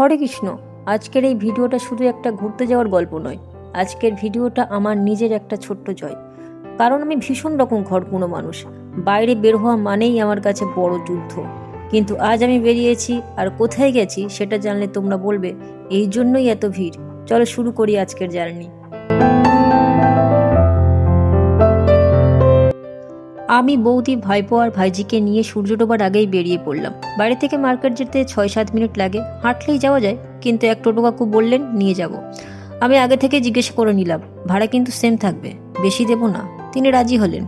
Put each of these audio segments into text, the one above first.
হরে কৃষ্ণ, আজকের এই ভিডিওটা শুধু একটা ঘুরতে যাওয়ার গল্প নয়। আজকের ভিডিওটা আমার নিজের একটা ছোট্ট জয়। কারণ আমি ভীষণ রকম ঘরকুনো মানুষ। বাইরে বের হওয়া মানেই আমার কাছে বড় যুদ্ধ। কিন্তু আজ আমি বেরিয়েছি আর কোথায় গেছি সেটা জানলে তোমরা বলবে, এই জন্যই এত ভিড়। চলো শুরু করি আজকের জার্নি। আমি বৌদি, ভাইপো আর ভাইজিকে নিয়ে সূর্য ডোবার আগেই বেরিয়ে পড়লাম। বাড়ি থেকে মার্কেট যেতে ছয় সাত মিনিট লাগে। হাঁটলেই যাওয়া যায়, কিন্তু এক টোটো কাকু বললেন, নিয়ে যাব। আমি আগে থেকে জিজ্ঞেস করে নিলাম, ভাড়া কিন্তু সেম থাকবে, বেশি দেব না। তিনি রাজি হলেন।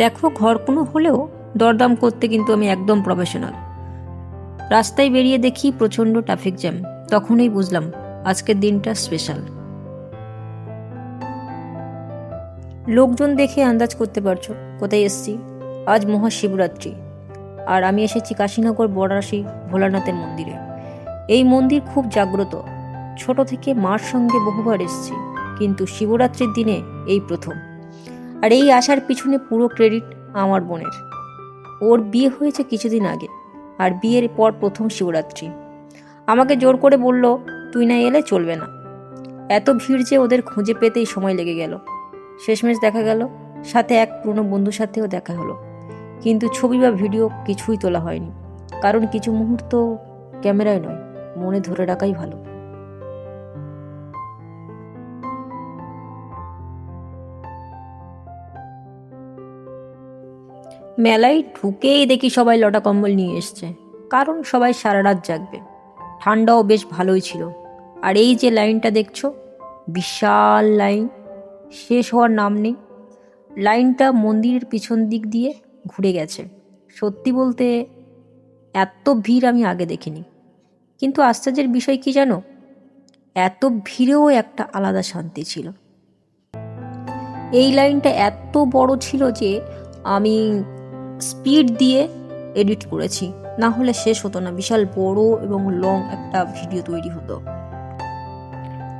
দেখো, ঘর কোনো হলেও দরদাম করতে কিন্তু আমি একদম প্রফেশনাল রাস্তায় বেরিয়ে দেখি প্রচণ্ড ট্রাফিক জ্যাম তখনই বুঝলাম আজকের দিনটা স্পেশাল লোকজন দেখে আন্দাজ করতে পারছ, কোথায় এসছি? আজ মহাশিবরাত্রি। আর আমি এসেছি কাশীনগর বড়াশি ভোলানাথের মন্দিরে। এই মন্দির খুব জাগ্রত। ছোট থেকে মার সঙ্গে বহুবার এসেছি, কিন্তু শিবরাত্রির দিনে এই প্রথম। আর এই আসার পিছনে পুরো ক্রেডিট আমার বোনের। ওর বিয়ে হয়েছে কিছুদিন আগে, আর বিয়ের পর প্রথম শিবরাত্রি। আমাকে জোর করে বলল, তুই না এলে চলবে না। এত ভিড় যে ওদের খুঁজে পেতেই সময় লেগে গেল। শেষমেশ দেখা গেল, সাথে এক পুরনো বন্ধুর সাথেও দেখা হলো। কিন্তু ছবি বা ভিডিও কিছুই তোলা হয়নি। কারণ কিছু মুহূর্ত ক্যামেরায় নয়, মনে ধরে রাখাই ভালো। মেলায় ঢুকেই দেখি সবাই লটা কম্বল নিয়ে এসছে। কারণ সবাই সারা রাত জাগবে। ঠান্ডাও বেশ ভালোই ছিল। আর এই যে লাইনটা দেখছ, বিশাল লাইন। শেষ হওয়ার নাম নেই। লাইনটা মন্দিরের পিছন দিক দিয়ে ঘুরে গেছে। সত্যি বলতে এত ভিড় আমি আগে দেখিনি। কিন্তু আশ্চর্যের বিষয় কি জানো? এত ভিড়েও একটা আলাদা শান্তি ছিল। এই লাইনটা এত বড় ছিল যে আমি স্পিড দিয়ে এডিট করেছি। না হলে শেষ হতো না। বিশাল বড় এবং লং একটা ভিডিও তৈরি হতো।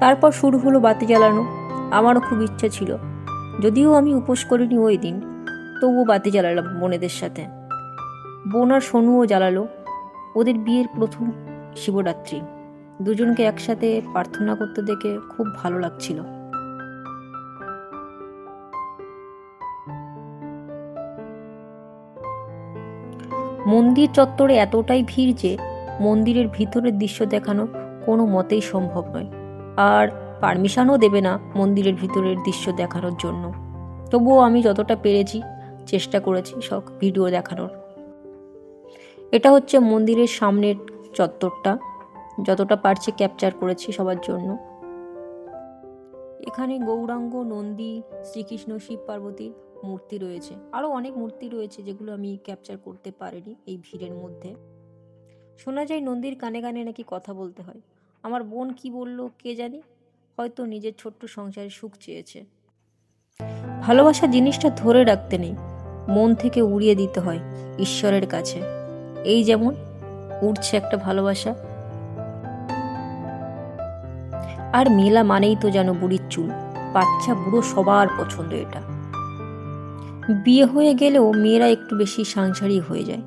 তারপর শুরু হলো বাতি জ্বালানো। আমারও খুব ইচ্ছা ছিল। যদিও আমি উপোস করিনি ওই দিন, তবুও বাতি জ্বালালাম বোনেদের সাথে। বোন আর সোনুও জ্বালালো ওদের বিয়ের প্রথম শিবরাত্রি। দুজনকে একসাথে প্রার্থনা করতে দেখে খুব ভালো লাগছিল। মন্দির চত্বরে এতটাই ভিড় যে মন্দিরের ভিতরের দৃশ্য দেখানো কোনো মতেই সম্ভব নয়। আর পারমিশনও দেবে না মন্দিরের ভিতরের দৃশ্য দেখানোর জন্য। তবুও আমি যতটা পেরেছি, চেষ্টা করেছি সব ভিডিও দেখানোর। এটা হচ্ছে মন্দিরের সামনের চত্বরটা। যতটা পারছি ক্যাপচার করেছি সবার জন্য। এখানে গৌরাঙ্গ, নন্দী, শ্রীকৃষ্ণ, শিব পার্বতীর মূর্তি রয়েছে। আরও অনেক মূর্তি রয়েছে যেগুলো আমি ক্যাপচার করতে পারিনি এই ভিড়ের মধ্যে। শোনা যায় নন্দীর কানে কানে নাকি কথা বলতে হয়। আমার বোন কি বলল কে জানি? হয়তো নিজের ছোট্ট সংসারে সুখ চেয়েছে। ভালোবাসা জিনিসটা ধরে রাখতে নেই। মন থেকে উড়িয়ে দিতে হয় ঈশ্বরের কাছে। এই যেমন উঠছে একটা ভালোবাসা। আর মেলা মানেই তো যেন বুড়ির চুল। বাচ্চা বুড়ো সবার পছন্দ এটা। বিয়ে হয়ে গেলেও মেয়েরা একটু বেশি সাংসারিক হয়ে যায়।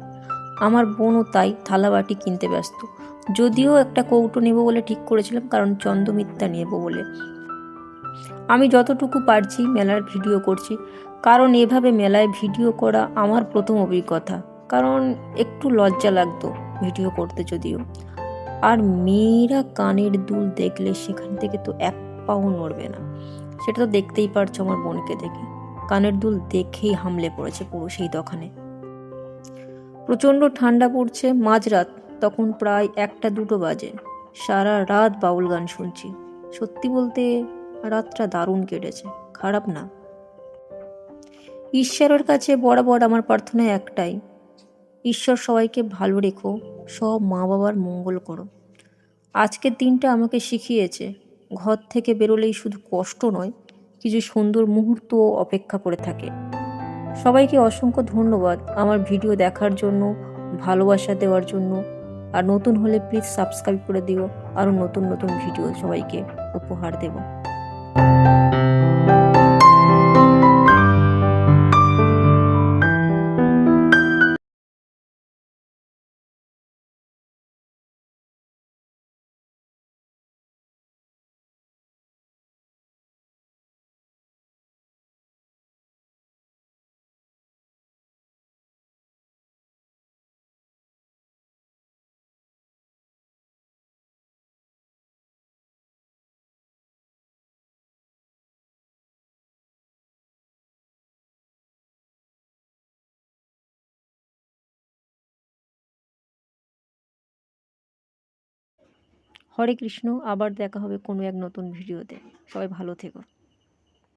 আমার বোনও তাই থালাবাটি কিনতে ব্যস্ত। যদিও একটা কৌটো নেব বলে ঠিক করেছিলাম, কারণ চন্দ্রমিত্তা নেব বলে। আমি যতটুকু পারছি মেলার ভিডিও করছি, কারণ এভাবে মেলায় ভিডিও করা আমার প্রথম অভিজ্ঞতা, কারণ একটু লজ্জা লাগতো ভিডিও করতে যদিও। আর মেয়েরা কানের দুল দেখলে সেখান থেকে তো এক পাও নড়বে না। সেটা তো দেখতেই পারছ আমার বোনকে দেখে। কানের দুল দেখেই হামলে পড়েছে পুরো সেই দোকানে। প্রচণ্ড ঠান্ডা পড়ছে মাঝরাত। তখন প্রায় একটা দুটো বাজে। সারা রাত বাউল গান শুনছি। সত্যি বলতে রাতটা দারুণ কেটেছে। খারাপ না। ঈশ্বরের কাছে বরাবর আমার প্রার্থনা একটাই, ঈশ্বর সবাইকে ভালো রেখো, সব মা বাবার মঙ্গল করো। আজকের দিনটা আমাকে শিখিয়েছে, ঘর থেকে বেরোলেই শুধু কষ্ট নয়, কিছু সুন্দর মুহূর্ত অপেক্ষা করে থাকে। সবাইকে অসংখ্য ধন্যবাদ আমার ভিডিও দেখার জন্য, ভালোবাসা দেওয়ার জন্য আর নতুন হলে প্লিজ সাবস্ক্রাইব করে দিও। আরও নতুন নতুন ভিডিও সবাইকে উপহার দেবো। হরে কৃষ্ণ আবার দেখা হবে কোনো এক নতুন ভিডিওতে। সবাই ভালো থেকো।